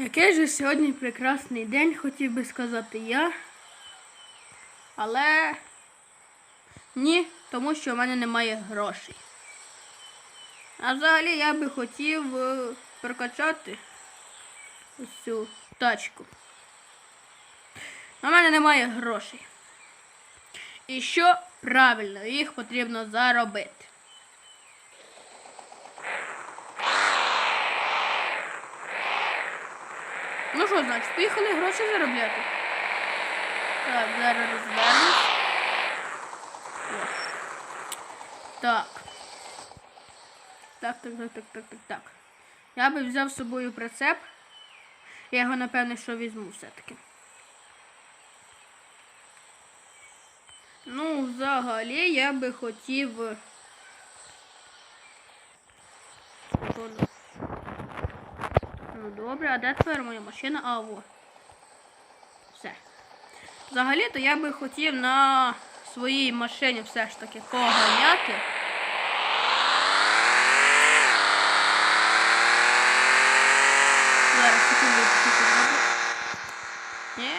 Який же сьогодні прекрасний день, хотів би сказати я. Але ні, тому що в мене немає грошей. А взагалі я би хотів е, прокачати ось цю тачку. У мене немає грошей. І що правильно, їх потрібно заробити. Ну що, значить, поїхали гроші заробляти. Так, зараз розвернусь. Так. Так, так, так, так, так, так, так. Я би взяв з собою прицеп. Я його, напевне, що візьму все-таки. Ну, взагалі, я би хотів. Секунду. Ну добре, а де тепер моя машина? А, во. Все. Взагалі-то я би хотів на своїй машині все ж таки поганяти. Ні.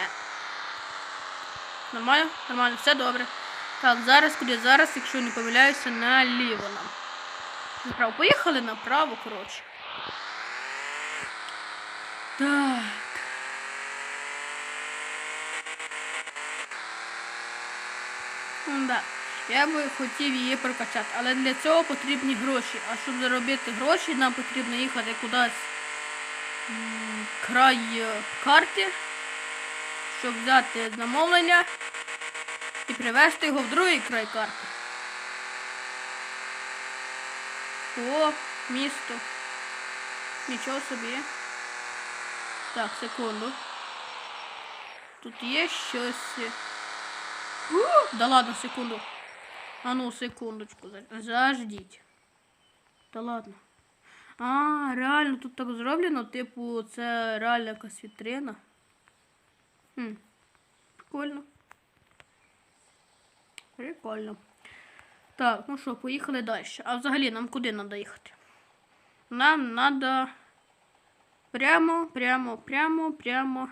Нормально? Нормально, все добре. Так, зараз куди? Зараз, якщо не помиляюся, наліво нам. Направо. Поїхали направо, коротше. Так. Да. Я би хотів її прокачати, але для цього потрібні гроші. А щоб заробити гроші, нам потрібно їхати кудись м, край е, карти, щоб взяти замовлення і привезти його в другий край карти. О, місто. Нічого собі. Так, секунду. Тут є щось. У, Да ладно, секунду. А ну, секундочку, заждіть. Та ладно. А, реально тут так зроблено, типу, це реально якась вітрина. Хм. Прикольно. Прикольно. Так, ну що, поїхали далі. А взагалі нам куди треба їхати? Нам треба прямо, прямо, прямо, прямо.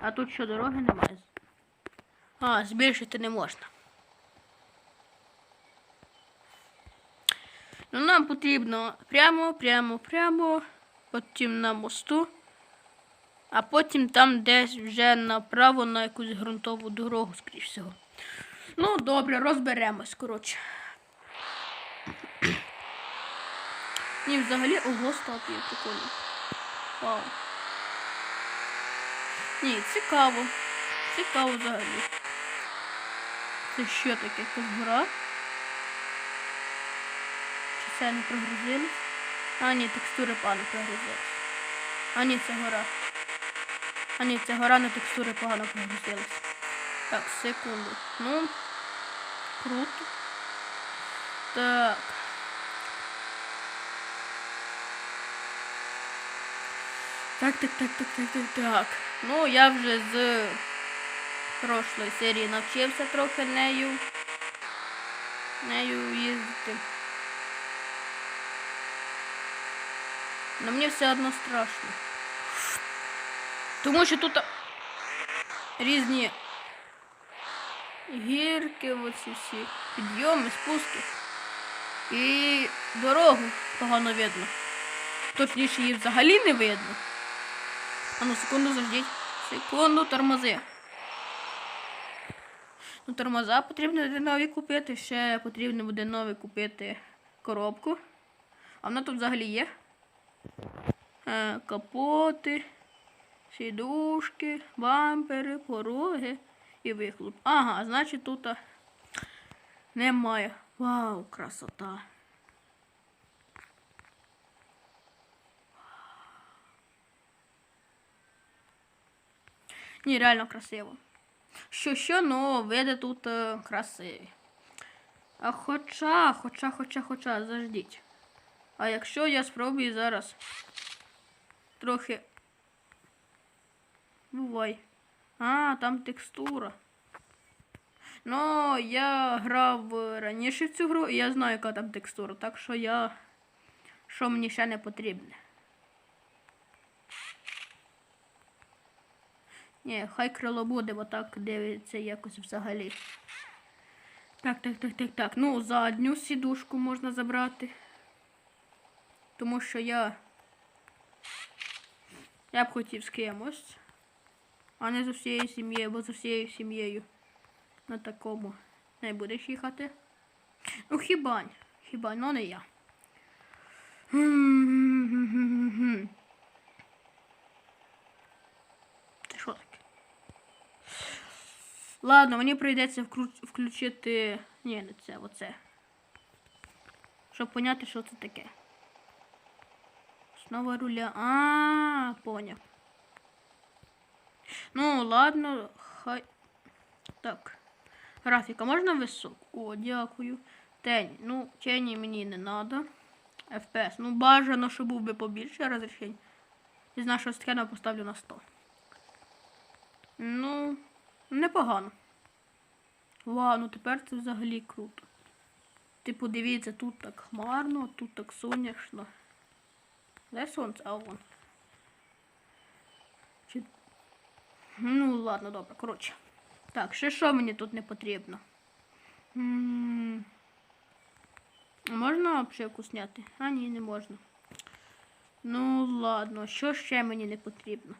А тут що дороги немає. А, збільшити не можна. Ну, нам потрібно прямо, прямо, прямо, потім на мосту, а потім там десь вже направо на якусь ґрунтову дорогу, скоріш всього. Ну, добре, розберемось, коротше. Ні, взагалі, ого, статуя прикольно. Вау. Ні, цікаво. Цікаво взагалі. Це що таке? Якась гора? Чи це не прогрузилось? А, ні, текстури погано прогрузились. А, ні, це гора. А, ні, це гора на текстури погано прогрузились. Так, секунду. Ну, круто. Так. Так, так, так, так, так, так, так. Ну, я вже з прошлої серії навчився трохи нею. Нею їздити. Но мені все одно страшно. Тому що тут різні гірки, оці всі, підйоми, спуски. І дорогу погано видно. Точніше, її взагалі не видно. А ну секунду заждіть. Секунду тормози. Ну, тормоза потрібно буде нові купити. Ще потрібно буде нові купити коробку. А вона тут взагалі є. Е, капоти, сідушки, бампери, пороги і вихлоп. Ага, значить тут немає. Вау, красота. Ні, реально красиво. Що, що, ну, види тут е, красиві. А хоча, хоча, хоча, хоча, заждіть. А якщо я спробую зараз трохи. Бувай. А, там текстура. Ну, я грав раніше в цю гру, і я знаю, яка там текстура, так що я. Що мені ще не потрібне. Ні, хай крило буде, бо так дивиться якось взагалі. Так, так, так, так, так. Ну, задню сідушку можна забрати. Тому що я. Я б хотів з кимось. А не з усією сім'єю, бо з усією сім'єю на такому не будеш їхати. Ну хіба, хіба, ну не я. М-м-м-м-м-м. Це що таке? Ладно, мені прийдеться включити. Ні, не це, оце. Щоб поняти, що це таке. Основа руля. А, поняв. Ну, ладно, хай. Так. Графіка можна високу? О, дякую. Тень. Ну, тені мені не треба. FPS. Ну, бажано, щоб був би побільше розрішень. Із нашого скена поставлю на 100. Ну, непогано. Вау, ну тепер це взагалі круто. Типу, дивіться, тут так хмарно, тут так сонячно. Де сонце? А вон. Чи... Ну, ладно, добре, коротше. Так, ще що мені тут не потрібно? М, Можна обшивку зняти? А, ні, не можна. Ну, ладно, що ще мені не потрібно?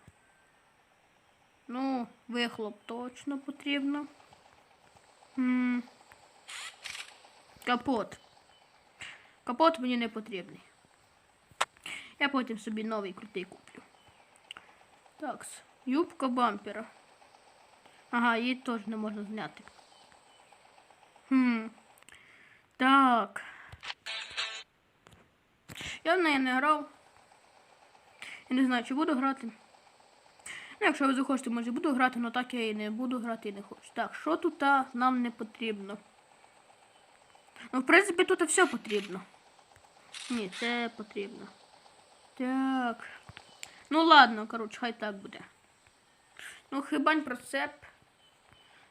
Ну, вихлоп точно потрібно. М, Капот. Капот мені не потрібний. Я потім собі новий крутий куплю. Так, юбка бампера. Ага, її теж не можна зняти. Хм. Так. Я в неї не грав. Я не знаю, чи буду грати. Ну, якщо ви захочете, може буду грати, але так я і не буду грати і не хочу. Так, що тут нам не потрібно? Ну, в принципі, тут все потрібно. Ні, це потрібно. Так. Ну ладно, коротше, хай так буде. Ну, хибань прицеп.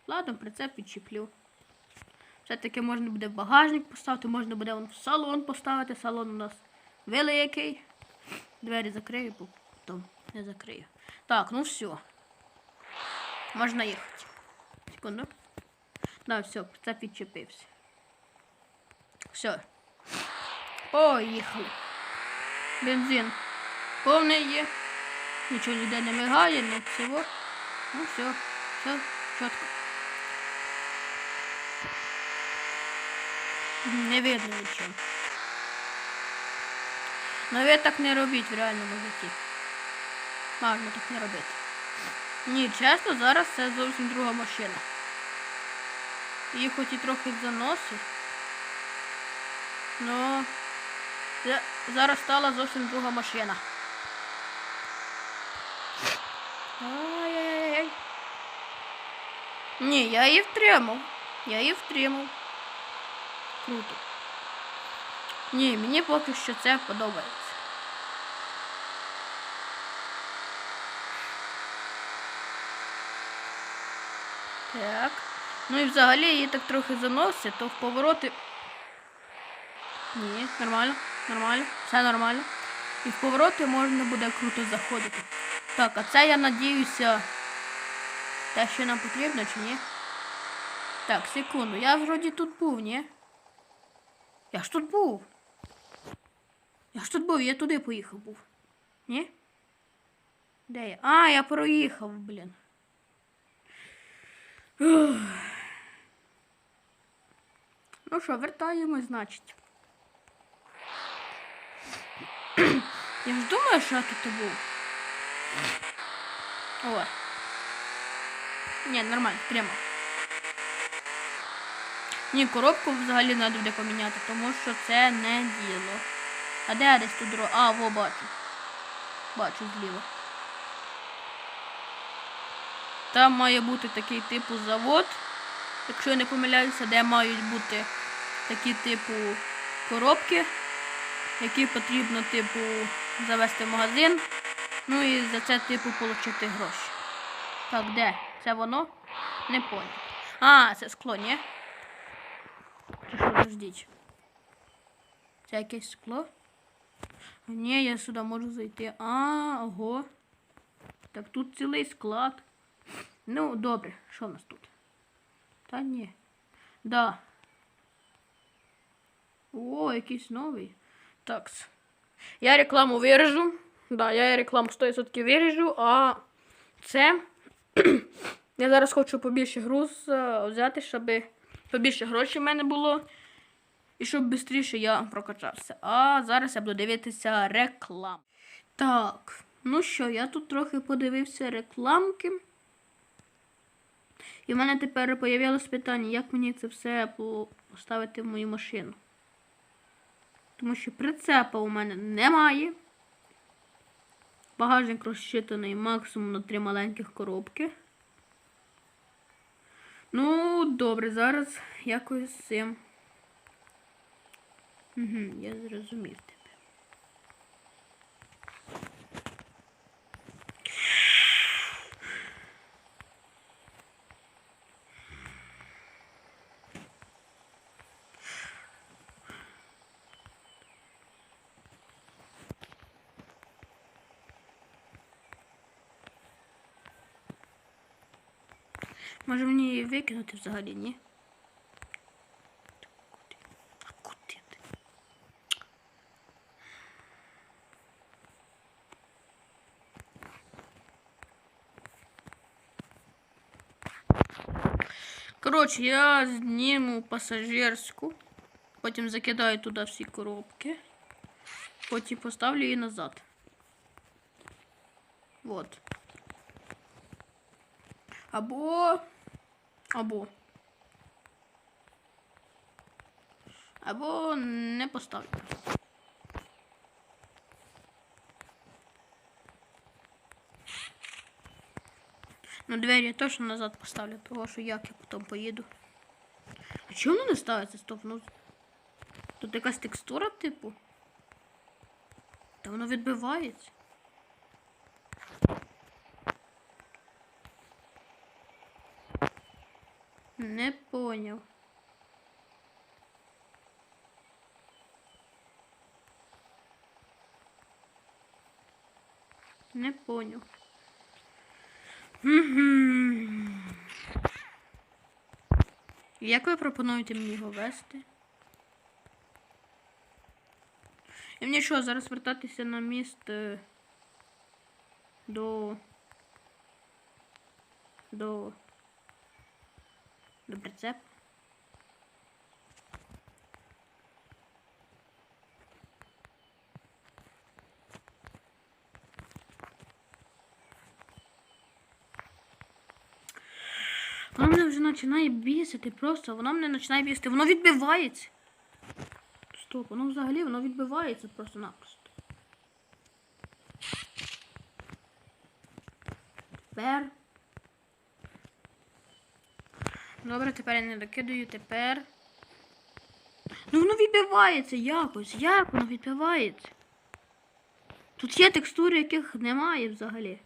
Ладно, прицеп відчіплю. Все-таки можна буде в багажник поставити, можна буде вон в салон поставити. Салон у нас великий. Двері закрию, потім не закрию. Так, ну все. Можна їхати. Секунду. Да, все, прицеп відчепився. Все. Поїхали. Бензин повний є. Нічого ніде не мигає, не всього. Ну все, все, чітко. Не видно нічого. Ви так не робіть в реальному житті. Можна так не робити. Ні, чесно, зараз це зовсім друга машина. Її хоч і трохи заносить. Ну це зараз стала зовсім друга машина. Ай-яй-яй. Ні, я її втримав. Я її втримав. Круто. Ні, мені поки що це подобається. Так. Ну і взагалі її так трохи заносить, то в повороти. Ні, нормально, нормально, все нормально. І в повороти можна буде круто заходити. Так, а це я надіюся. Те, що нам потрібно чи ні? Так, секунду. Я вроді тут був, ні? Я ж тут був. Я ж тут був, я туди поїхав був. Ні? Де я? А, я проїхав, блін. Ух. Ну що, вертаємось, значить. Я ж думаю, що я тут був. О. Ні, нормально, прямо. Ні, коробку взагалі треба буде поміняти, тому що це не діло. А де я десь тут дорога? А, во, бачу. Бачу зліва. Там має бути такий типу завод, якщо я не помиляюся, де мають бути такі типу коробки, які потрібно, типу, завести в магазин. Ну і за це, типу, отримати гроші. Так, де? Це воно? Не понял. А, це скло, ні? Чи що, подождіть. Це якесь скло? Ні, я сюди можу зайти. А, ого. Так тут цілий склад. Ну, добре, що в нас тут? Та ні. Да. О, якийсь новий. Так. Я рекламу виріжу. Да, я рекламу 100% виріжу, а це. я зараз хочу побільше груз е, взяти, щоб побільше грошей в мене було. І щоб швидше я прокачався. А зараз я буду дивитися рекламу. Так, ну що, я тут трохи подивився рекламки. І в мене тепер появилось питання, як мені це все поставити в мою машину. Тому що прицепа у мене немає. Багажник розчитаний максимум на три маленьких коробки. Ну, добре, зараз якось з цим. Угу, я зрозумів Може мені її викинути взагалі, ні? А куди ти? Коротше, я зніму пасажирську, потім закидаю туди всі коробки, потім поставлю її назад. Вот. Або. Або. Або не поставлю. Ну, двері я точно назад поставлю, того що як я потім поїду. А чому воно не ставиться? Стоп, ну. Тут якась текстура, типу. Та воно відбивається. Не поняв. Не поняв. Як ви пропонуєте мені його вести? І мені що, зараз вертатися на міст е, до. До. До прицеп. Воно мене вже починає бісити просто, воно мене починає бісити, воно відбивається. Стоп, воно взагалі воно відбивається просто-напросто. Тепер. Добре, тепер я не докидаю, тепер. Ну воно відбивається якось. Як воно відбивається? Тут є текстури, яких немає взагалі.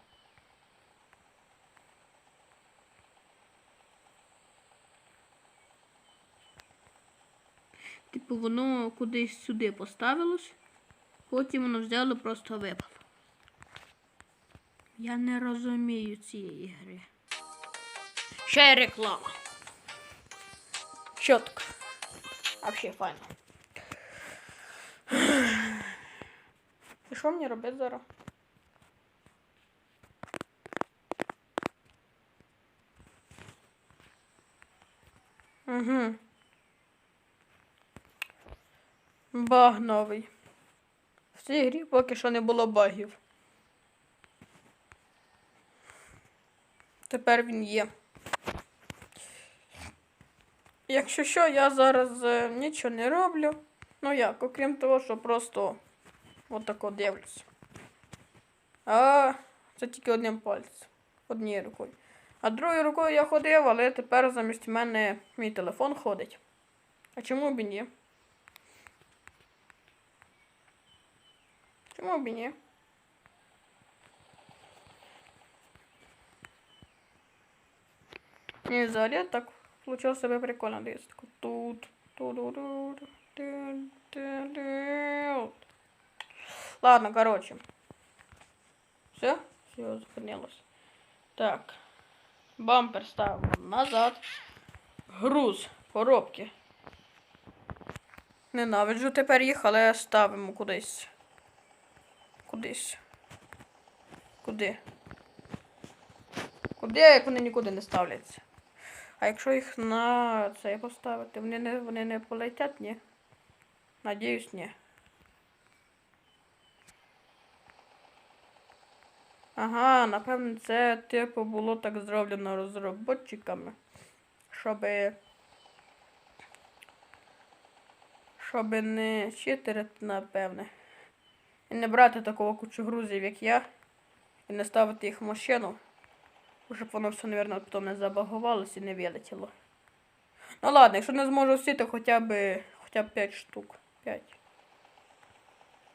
Типу воно кудись сюди поставилось, потім воно взяло просто випало. Я не розумію цієї гри. Ще реклама. Чітко. Вообще файно. І що мені робити зараз? Угу. Баг новий. В цій грі поки що не було багів. Тепер він є. Якщо що, я зараз е, нічого не роблю. Ну як, окрім того, що просто отако дивлюся. А це тільки одним пальцем. Однією рукою. А другою рукою я ходив, але тепер замість мене мій телефон ходить. А чому б і ні? Чому б і ні? І взагалі так получилось себе прикольно десь. Тут. Ладно, короче. Все? Все, зупинилось. Так. Бампер ставимо назад. Груз, коробки. Ненавиджу тепер їх, але ставимо кудись. Кудись. Куди? Куди, як вони нікуди не ставляться? А якщо їх на це поставити, вони не, вони не полетять, ні? Надіюсь, ні. Ага, напевно, це типу було так зроблено розробниками, щоб. Щоб не читерити, напевне. І не брати такого кучу грузів, як я, і не ставити їх в машину. Щоб воно все, мабуть, потім не забагувалося і не вилетіло. Ну ладно, якщо не зможу всі, то хоча б хоча б 5 штук. 5.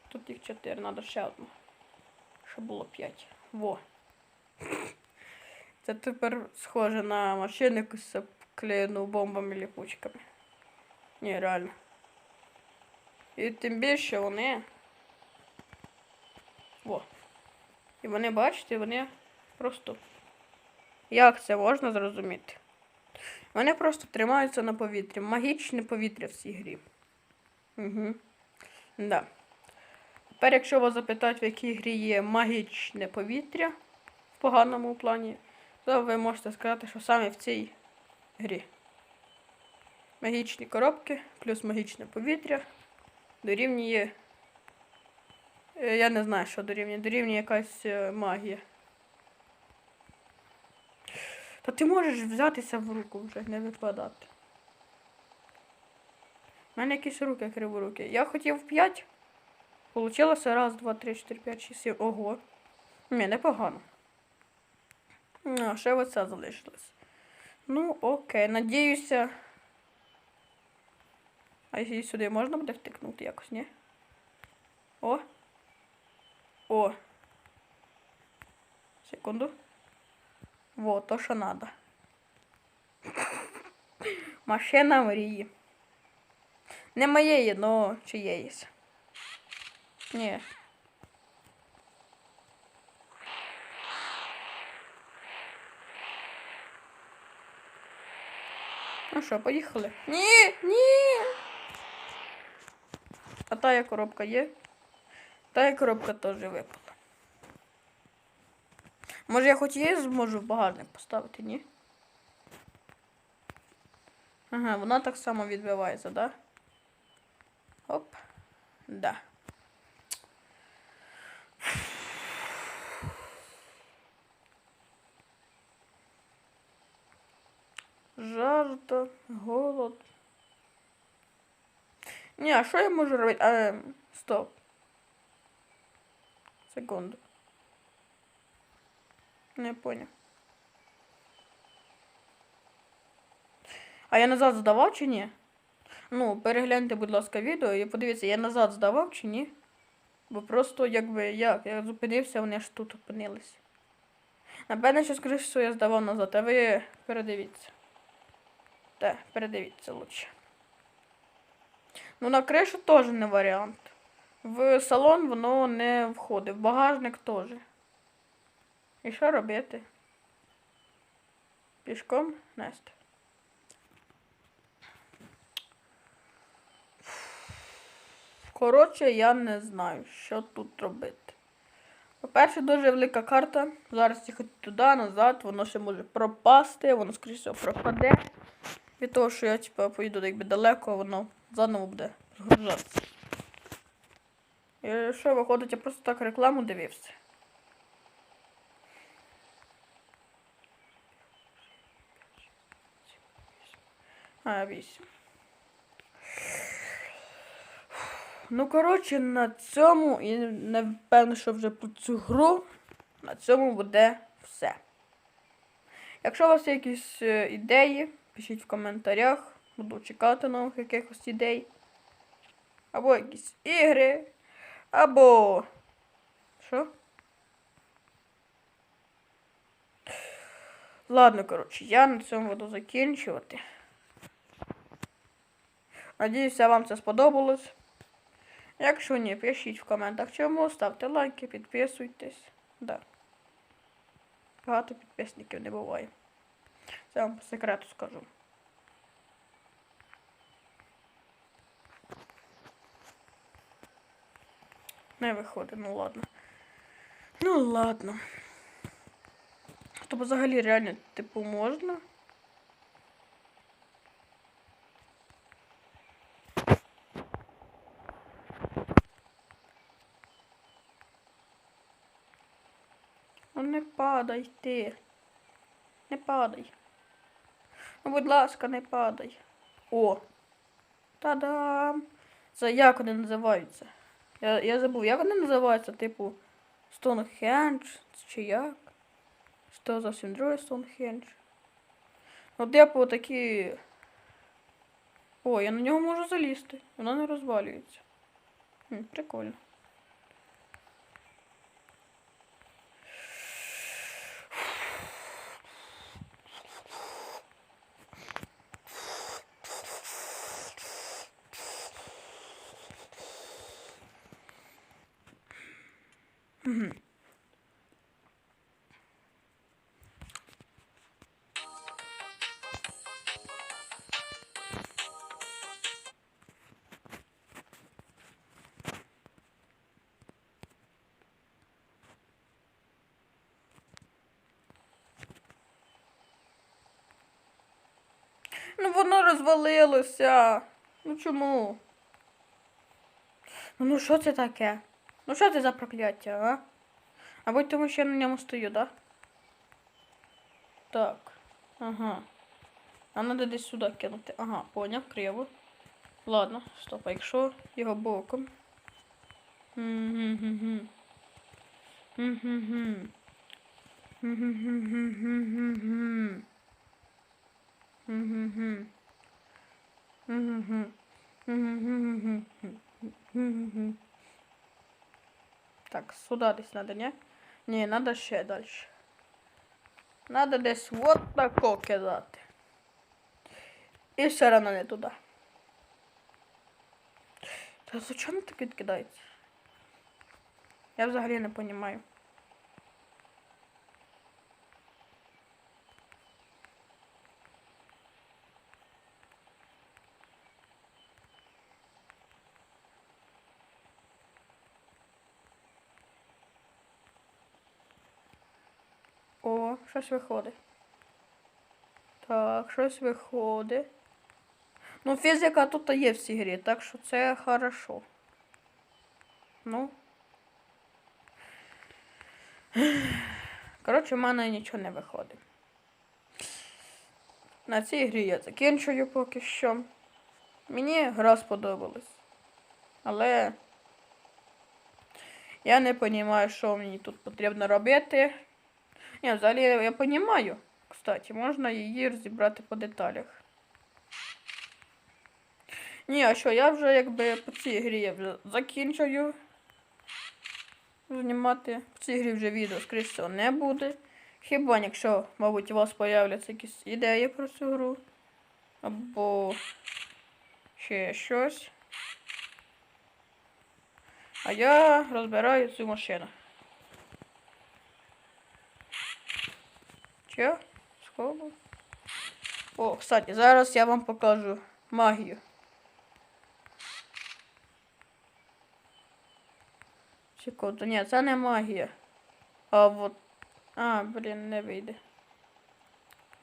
Тут їх 4, треба ще одну. Щоб було 5. Во. Це тепер схоже на машину якусь обклеєну бомбами ліпучками. Ні, реально. І тим більше вони. Во. І вони, бачите, вони просто. Як це можна зрозуміти? Вони просто тримаються на повітрі. Магічне повітря в цій грі. Угу. Да. Тепер, якщо вас запитають, в якій грі є магічне повітря в поганому плані, то ви можете сказати, що саме в цій грі. Магічні коробки плюс магічне повітря дорівнює. е, Я не знаю, що дорівнює. Дорівнює якась е, магія. Та ти можеш взятися в руку вже, не викладати. У мене якісь руки криворукі. Я хотів 5. Получилося раз, два, три, чотири, п'ять, шість, сім. Ого. Ні, непогано. А, ще оця залишилась. Ну, окей, надіюся. А її сюди можна буде втикнути якось, ні? О. О. Секунду. Во, то, що надо. Машина мрії. Не моєї, но чиєїсь. Ні. Ну що, поїхали? Ні, ні. А тая коробка є? Тая коробка теж випала. Може я хоч її зможу в багажник поставити, ні? Ага, вона так само відбивається, да? Оп. Да. Жажда, голод. Ні, а що я можу робити? А, стоп. Секунду. Не понял. А я назад здавав чи ні? Ну, перегляньте, будь ласка, відео і подивіться, я назад здавав чи ні? Бо просто якби як, я зупинився, вони ж тут опинились. Напевне, що скоріше, що я здавав назад, а ви передивіться. Так, передивіться лучше. Ну, на кришу теж не варіант. В салон воно не входить, в багажник теж. І що робити? Пішком нести. Коротше, я не знаю, що тут робити. По-перше, дуже велика карта. Зараз їхати туди, назад, воно ще може пропасти, воно, скоріше пропаде. Від того, що я типу, поїду якби далеко, воно заново буде згружатися. І що виходить, я просто так рекламу дивився. А. Ну, коротше, на цьому, і не впевнений, що вже про цю гру, на цьому буде все. Якщо у вас є якісь е, ідеї, пишіть в коментарях. Буду чекати нових якихось ідей. Або якісь ігри. Або. Що? Ладно, коротше, я на цьому буду закінчувати. Надіюся, вам це сподобалось. Якщо ні, пишіть в коментах чому, ставте лайки, підписуйтесь. Да. Багато підписників не буває. Це вам по секрету скажу. Не виходить, ну ладно. Ну ладно. Тобто взагалі реально, типу, можна. Ну не падай ти. Не падай. Ну, будь ласка, не падай. О! Та-дам! Це як вони називаються? Я, я забув, як вони називаються, типу Стоунхендж чи як? Що зовсім друге Стоунхендж? Ну, типу такі. О, я на нього можу залізти. Воно не розвалюється. Хм, прикольно. Ну воно розвалилося. Ну чому? Ну, ну що це таке? Ну що це за прокляття, а? Або тому що я на ньому стою, да? Так. Ага. А надо десь сюди кинути. Ага, поняв, криво. Ладно, стоп, а якщо його боком. М-м-м-м. Так, сюда десь надо, не? Не, надо ще дальше. Надо десь вот тако кидати. І все одно не туди. Та зачем так відкидається? Я взагалі не розумію. О, щось виходить. Так, щось виходить. Ну, фізика тут є в цій грі, так що це хорошо. Ну. Коротше, в мене нічого не виходить. На цій грі я закінчую поки що. Мені гра сподобалась. Але я не розумію, що мені тут потрібно робити. Ні, взагалі я, розумію. Кстати, можна її розібрати по деталях. Ні, а що, я вже якби по цій грі я вже закінчую. Знімати. В цій грі вже відео, скоріше всього, не буде. Хіба якщо, мабуть, у вас появляться якісь ідеї про цю гру. Або ще щось. А я розбираю цю машину. Че? Схову? О, кстати, зараз я вам покажу магію. Секунду, ні, це не магія. А вот. А, блін, не вийде.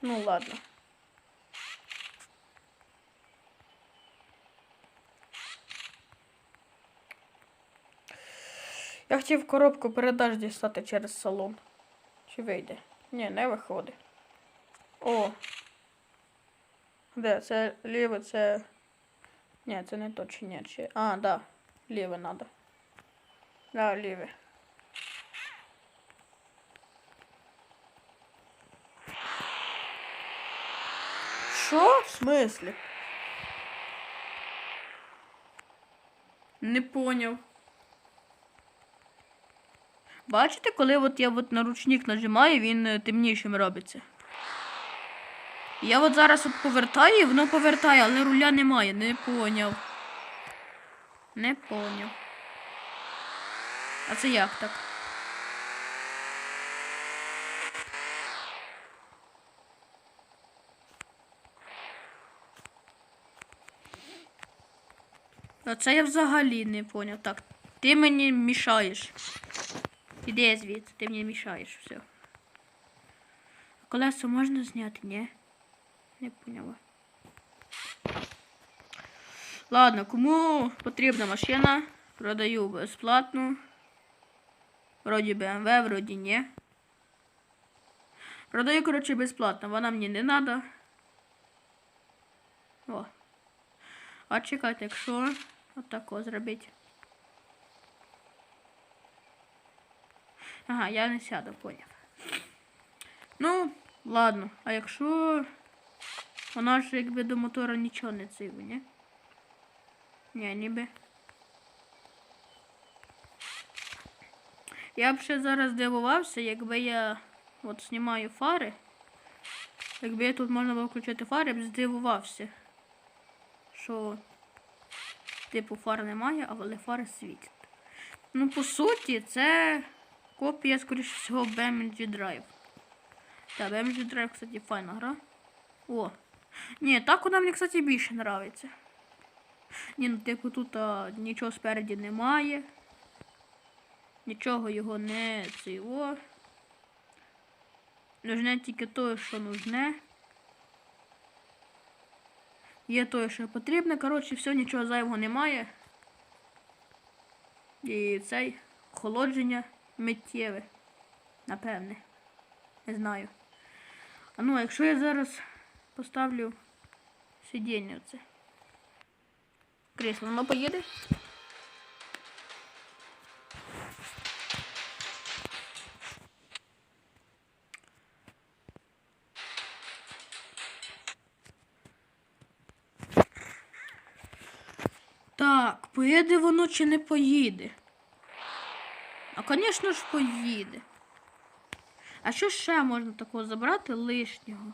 Ну ладно. Я хотів коробку передач дістати через салон. Чи вийде? Ні, не виходить. О. Де? Це ліве, це. Ні, це не то чи ні. Чи... А, да. Ліве надо. Да, ліве. Що? В смислі? Не поняв. Бачите, коли от я от на ручник нажимаю, він е, темнішим робиться. Я от зараз от повертаю і воно повертає, але руля немає, не поняв. Не поняв. А це як так? А це я взагалі не поняв. Так, ти мені мішаєш. Іди звідси, ти мені мішаєш, все. Колесо можна зняти, ні? Не поняла. Ладно, кому потрібна машина, продаю безплатно. Вроді BMW, вроді ні. Продаю, коротше, безплатно. Вона мені не треба. О. А чекайте, якщо отако зробити. Ага, я не сяду, поняв. Ну, ладно. А якщо вона ж якби до мотора нічого не циву, ні? Ні, ніби. Я б ще зараз дивувався, якби я от знімаю фари. Якби я тут можна було включити фари, я б здивувався. Що типу фар немає, але фари світять. Ну, по суті, це копія, скоріше всього, BMG Drive. Так, BMG Drive, кстати, файна гра. О. Ні, так вона мені, кстати, більше нравиться. Ні, ну типу тут а, нічого спереді немає. Нічого його не цього. Нужне тільки те, що нужне. Є те, що потрібне. Коротше, все, нічого зайвого немає. І цей охолодження миттєве. Напевне. Не знаю. А ну, якщо я зараз поставлю сидіння оце. Крісло, воно поїде? Так, поїде воно чи не поїде? Звісно ж, поїде. А що ще можна такого забрати лишнього?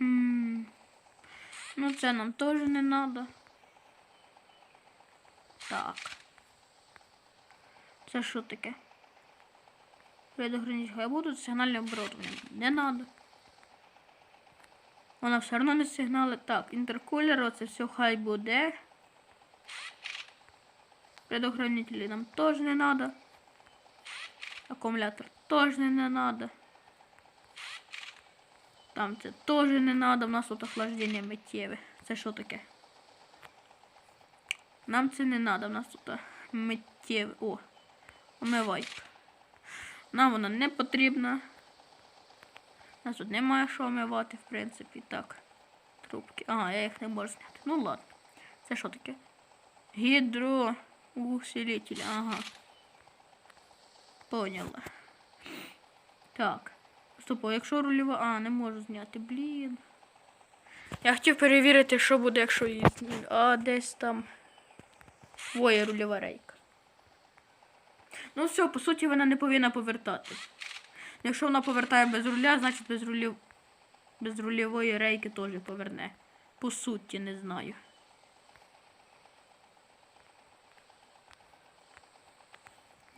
М, Ну, це нам теж не треба. Так. Це що таке? Предохранить хай будуть сигнальне оборудовання. Не треба. Вона все одно не сигнали. Так, інтеркулер, оце все хай буде. Предохранителі нам теж не треба. Акумулятор теж не треба. Там це теж не треба. У нас тут охлаждення миттєве. Це що таке? Нам це не треба. У нас тут миттєве. О, омивайка. Нам вона не потрібна. У нас тут немає що омивати, в принципі. Так. Трубки. Ага, я їх не можу зняти. Ну ладно. Це що таке? Гідроусилитель. Ага. Поняла. Так. Стоп, а якщо рульова... А, не можу зняти, блін. Я хотів перевірити, що буде, якщо її. А десь там. Воє рульова рейка. Ну все, по суті, вона не повинна повертати. Якщо вона повертає без руля, значить без рулів... без рульової рейки теж поверне. По суті, не знаю.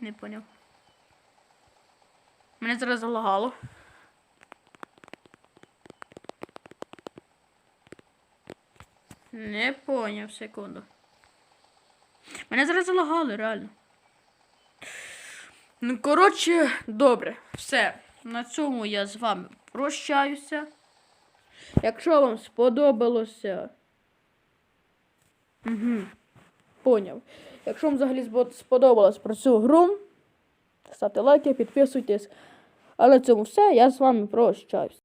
Не поняв. Мене зараз залагало. Не поняв, секунду. Мене зараз залагали, реально. Ну, коротше, добре, все. На цьому я з вами прощаюся. Якщо вам сподобалося. Угу. Поняв. Якщо вам взагалі сподобалось про цю гру, ставте лайки, підписуйтесь. Але на цьому все, я з вами прощаюсь.